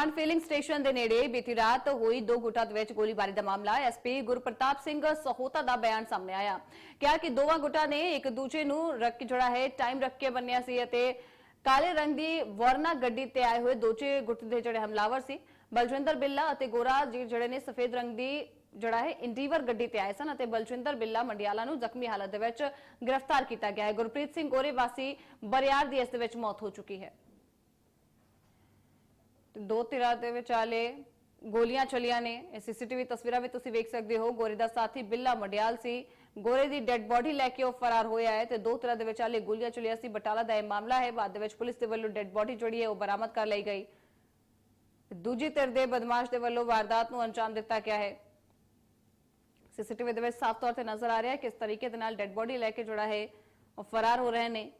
Command filling station ਦੇ ਨੇੜੇ ਬੀਤੀ ਰਾਤ ਹੋਈ ਦੋ ਗੁੱਟਾਂ ਦੇ ਵਿੱਚ ਗੋਲੀਬਾਰੀ ਦਾ ਮਾਮਲਾ ਐਸਪੀ ਗੁਰਪ੍ਰਤਾਪ ਸਿੰਘ ਸਹੋਤਾ ਦਾ ਬਿਆਨ ਸਾਹਮਣੇ ਆਇਆ। ਕਿਹਾ ਕਿ ਦੋਵਾਂ ਗੁੱਟਾਂ ਨੇ ਇੱਕ ਦੂਜੇ ਨੂੰ ਰੱਖ ਜਿਹੜਾ ਹੈ ਟਾਈਮ ਰੱਖ ਕੇ ਬੰਨਿਆ ਸੀ ਅਤੇ ਕਾਲੇ ਰੰਗ ਦੀ ਵਰਨਾ ਗੱਡੀ ਤੇ ਆਏ ਹੋਏ ਦੋਚੇ ਗੁੱਟ ਦੇ ਜਿਹੜੇ ਹਮਲਾਵਰ ਸੀ, ਬਲਜਿੰਦਰ ਬਿੱਲਾ ਅਤੇ ਗੋਰਾ ਜੀ ਜਿਹੜੇ ਨੇ ਸਫੇਦ ਰੰਗ ਦੀ ਜਿਹੜਾ ਹੈ, ਇੰਡੀਵਰ ਗੱਡੀ ਤੇ ਆਏ ਸਨ ਅਤੇ ਬਲਜਿੰਦਰ ਬਿੱਲਾ ਮੰਡਿਆਲਾ ਨੂੰ ਜ਼ਖਮੀ ਹਾਲਤ ਦੇ ਵਿੱਚ ਗ੍ਰਿਫਤਾਰ ਕੀਤਾ ਗਿਆ ਹੈ। ਗੁਰਪ੍ਰੀਤ ਸਿੰਘ ਗੋਰੇ ਵਾਸੀ ਬਰਿਆਰ ਦੀ ਇਸ ਦੇ ਵਿੱਚ ਮੌਤ ਹੋ ਚੁੱਕੀ ਹੈ। ਤੇ ਦੋ ਧਿਰਾਂ ਦੇ ਵਿਚਾਲੇ ਗੋਲੀਆਂ ਚਲੀਆਂ ਨੇ। ਇਹ ਸੀਸੀਟੀਵੀ ਤਸਵੀਰਾਂ ਵੀ ਤੁਸੀਂ ਵੇਖ ਸਕਦੇ ਹੋ। ਗੋਰੇ ਦਾ ਸਾਥੀ ਬਿੱਲਾ ਮੰਡਿਆਲ ਸੀ। ਗੋਰੇ ਦੀ ਡੈੱਡ ਬੋਡੀ ਲੈ ਕੇ ਉਹ ਫਰਾਰ ਹੋਇਆ ਹੈ ਤੇ ਦੋ ਤਰ੍ਹਾਂ ਦੇ ਵਿਚਾਲੇ ਗੋਲੀਆਂ ਚਲੀਆਂ ਸੀ। ਬਟਾਲਾ ਦਾ ਇਹ ਮਾਮਲਾ ਹੈ। ਬਾਅਦ ਦੇ ਵਿੱਚ ਪੁਲਿਸ ਦੇ ਵੱਲੋਂ ਡੈੱਡ ਬੋਡੀ ਜਿਹੜੀ ਹੈ ਉਹ ਬਰਾਮਦ ਕਰ ਲਈ ਗਈ। ਦੂਜੀ ਧਿਰ ਦੇ ਬਦਮਾਸ਼ ਦੇ ਵੱਲੋਂ ਵਾਰਦਾਤ ਨੂੰ ਅੰਜਾਮ ਦਿੱਤਾ ਗਿਆ ਹੈ। ਸੀਸੀਟੀਵੀ ਦੇ ਵਿੱਚ ਸਾਫ਼ ਤੌਰ ਤੇ ਨਜ਼ਰ ਆ ਰਿਹਾ ਹੈ ਕਿ ਇਸ ਤਰੀਕੇ ਦੇ ਨਾਲ ਡੈੱਡ ਬੋਡੀ ਲੈ ਕੇ ਜਿਹੜਾ ਹੈ ਉਹ ਫਰਾਰ ਹੋ ਰਹੇ ਨੇ।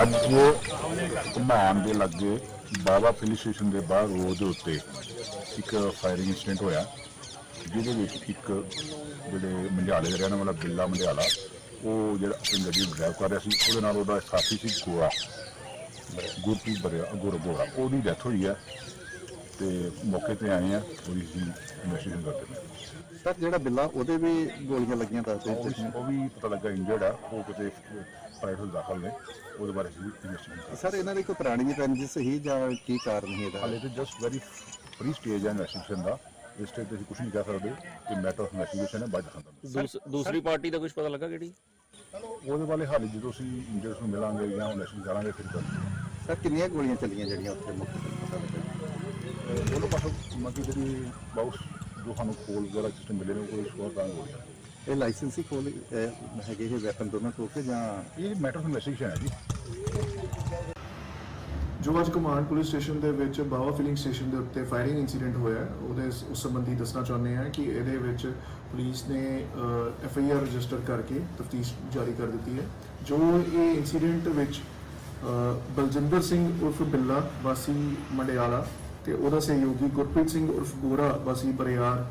ਅੱਜ ਘਮਾਨ ਦੇ ਲੱਗੇ ਬਾਬਾ ਪੁਲਿਸ ਸਟੇਸ਼ਨ ਦੇ ਬਾਹਰ ਰੋਡ ਦੇ ਉੱਤੇ ਇੱਕ ਫਾਇਰਿੰਗ ਇਨਸੀਡੈਂਟ ਹੋਇਆ, ਜਿਹਦੇ ਵਿੱਚ ਇੱਕ ਜਿਹੜੇ ਮੰਡਿਆਲੇ ਦਾ ਰਹਿਣ ਵਾਲਾ ਬਿੱਲਾ ਮੰਡਿਆਲਾ, ਉਹ ਜਿਹੜਾ ਆਪਣੀ ਗੱਡੀ ਡਰਾਈਵ ਕਰ ਰਿਹਾ ਸੀ, ਉਹਦੇ ਨਾਲ ਉਹਦਾ ਸਾਥੀ ਸੀ, ਗੋਰਾ। ਗੁਰਪ੍ਰੀਤ ਬਰਿਆ, ਗੋਰਾ ਗੋਰਾ। ਉਹਦੀ ਡੈਥ ਹੋਈ ਆ ਤੇ ਮੌਕੇ ਤੇ ਆਏ ਆ ਪੁਲਿਸ ਦੀ ਇਨਵੈਸਟੀਗੇਸ਼ਨ ਕਰਦੇ ਨੇ ਸਰ ਜਿਹੜਾ ਬਿੱਲਾ ਉਹਦੇ ਵੀ ਗੋਲੀਆਂ ਲੱਗੀਆਂ ਦੱਸਦੇ ਉਹ ਵੀ- ਉਹ ਵੀ ਪਤਾ ਲੱਗਾ ਇੰਜਰਡ ਆ। ਉਹ ਕਿਤੇ ਪ੍ਰਾਈਵੇਟ ਹਸਪਤਾਲ ਦਾਖਲ ਨੇ। ਉਹਦੇ ਬਾਰੇ ਅਸੀਂ ਇਨਵੈਸਟੀਗੇਸ਼ਨ ਕਰ ਸਰ ਇਹਨਾਂ ਦੀ ਕੋਈ ਪੁਰਾਣੀ ਰੰਜਿਸ਼ ਸੀ ਜਾਂ ਕੀ ਕਾਰਨ ਸੀ ਇਹਦਾ? ਹਾਲੇ ਤੇ ਜਸਟ ਵੈਰੀ ਫ੍ਰੀ ਸਟੇਜ ਹੈ ਇਨਵੈਸਟੀਗੇਸ਼ਨ ਦਾ। ਇਸ ਸਟੇਜ ਤੇ ਅਸੀਂ ਕੁਝ ਨਹੀਂ ਕਹਿ ਸਕਦੇ। ਕਿ ਮੈਟਰ ਆਫ ਇਨਵੈਸਟੀਗੇਸ਼ਨ ਹੈ ਬਾਅਦ ਦੂਸ- ਦੂਸਰੀ ਪਾਰਟੀ ਦਾ ਕੁਝ ਪਤਾ ਲੱਗਾ ਕਿਹੜੀ? ਉਹਦੇ ਬਾਰੇ ਹਾਲੇ ਜਦੋਂ ਅਸੀਂ ਇੰਜਰਸ ਨੂੰ ਮਿਲਾਂਗੇ ਜਾਂ ਇਨਵੈਸਟੀਗੇਸ਼ਨ ਕਰਾਂਗੇ ਫਿਰ ਕਰਾਂਗੇ ਸਰ ਕਿੰਨੀਆਂ ਗੋਲੀਆਂ ਚੱਲੀਆਂ ਜਿਹੜੀਆਂ ਉੱਥੇ ਮੁੱਖ ਪਤਾ ਲੱਗਾ ਉਹਦੇ ਪਾਸੋਂ ਮਤਲਬ ਜਿਹੜੀ ਬਾਕਸ ਜੋ ਸਾਨੂੰ ਕੋਲ ਵਗੈਰਾ ਸਿਸਟਮ ਮਿਲੇ ਨੇ ਉਹ ਸਕੋਰ ਤਾਂ ਹੋ ਗਿਆ ਇਹ ਲਾਇਸੈਂਸੀ ਕੋਲ ਹੈਗੇ ਇਹ ਵੈਪਨ ਦੋਨਾਂ ਕੋਲ ਕੇ ਜਾਂ ਇਹ ਮੈਟਰ ਆਫ ਇਨਵੈਸਟੀਗੇਸ਼ਨ ਹੈ ਜੀ। ਜੋ ਅੱਜ ਕਮਾਂਡ ਪੁਲਿਸ ਸਟੇਸ਼ਨ ਦੇ ਵਿੱਚ ਬਾਵਾ ਫਿਲਿੰਗ ਸਟੇਸ਼ਨ ਦੇ ਉੱਤੇ ਫਾਇਰਿੰਗ ਇਨਸੀਡੈਂਟ ਹੋਇਆ ਹੈ, ਉਹਦੇ ਉਸ ਸੰਬੰਧੀ ਦੱਸਣਾ ਚਾਹੁੰਦੇ ਹਾਂ ਕਿ ਇਹਦੇ ਵਿੱਚ ਪੁਲਿਸ ਨੇ ਐਫ ਆਈ ਆਰ ਰਜਿਸਟਰ ਕਰਕੇ ਤਫਤੀਸ਼ ਜਾਰੀ ਕਰ ਦਿੱਤੀ ਹੈ। ਜੋ ਇਹ ਇਨਸੀਡੈਂਟ ਵਿੱਚ ਬਲਜਿੰਦਰ ਸਿੰਘ ਉਰਫ ਬਿੱਲਾ ਵਾਸੀ ਮੰਡਿਆਲਾ ਤੇ ਉਹਦਾ ਸਹਿਯੋਗੀ ਗੁਰਪ੍ਰੀਤ ਸਿੰਘ ਉਰਫ ਗੋਰਾ ਬਸੀ ਬਰਿਆਰ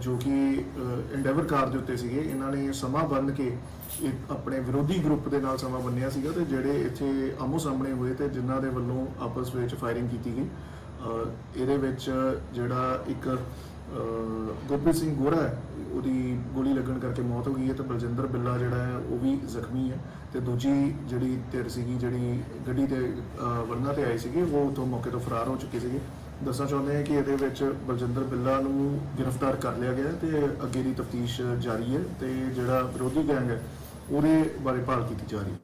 ਜੋ ਕਿ ਐਂਡੇਵਰ ਕਾਰ ਦੇ ਉੱਤੇ ਸੀਗੇ, ਇਹਨਾਂ ਨੇ ਸਮਾਂ ਬੰਨ ਕੇ ਇੱਕ ਆਪਣੇ ਵਿਰੋਧੀ ਗਰੁੱਪ ਦੇ ਨਾਲ ਸਮਾਂ ਬੰਨਿਆ ਸੀਗਾ ਤੇ ਜਿਹੜੇ ਇੱਥੇ ਆਮੋ ਸਾਹਮਣੇ ਹੋਏ ਤੇ ਜਿਨ੍ਹਾਂ ਦੇ ਵੱਲੋਂ ਆਪਸ ਵਿੱਚ ਫਾਇਰਿੰਗ ਕੀਤੀ ਗਈ। ਇਹਦੇ ਵਿੱਚ ਜਿਹੜਾ ਇੱਕ ਗੁਰਪ੍ਰੀਤ ਸਿੰਘ ਗੋਰਾ ਹੈ ਉਹਦੀ ਗੋਲੀ ਲੱਗਣ ਕਰਕੇ ਮੌਤ ਹੋ ਗਈ ਹੈ ਤੇ ਬਲਜਿੰਦਰ ਬਿੱਲਾ ਜਿਹੜਾ ਹੈ ਉਹ ਵੀ ਜ਼ਖਮੀ ਹੈ ਤੇ ਦੂਜੀ ਜਿਹੜੀ ਧਿਰ ਸੀਗੀ ਜਿਹੜੀ ਗੱਡੀ ਤੇ ਅ, ਵਰਨਾ ਤੇ ਆਈ ਸੀਗੀ ਉਹ ਉਥੋਂ ਮੌਕੇ ਤੋਂ ਫਰਾਰ ਹੋ ਚੁੱਕੇ ਸੀਗੇ। ਦੱਸਣਾ ਚਾਹੁੰਦੇ ਹਾਂ ਕਿ ਇਹਦੇ ਵਿੱਚ ਬਲਜਿੰਦਰ ਬਿੱਲਾ ਨੂੰ ਗ੍ਰਿਫਤਾਰ ਕਰ ਲਿਆ ਗਿਆ ਹੈ ਤੇ ਅੱਗੇ ਦੀ ਤਫਤੀਸ਼ ਜਾਰੀ ਹੈ ਤੇ ਜਿਹੜਾ ਵਿਰੋਧੀ ਗੈਂਗ ਹੈ ਉਹਦੇ ਬਾਰੇ ਭਾਲ ਕੀਤੀ ਜਾ ਰਹੀ ਹੈ।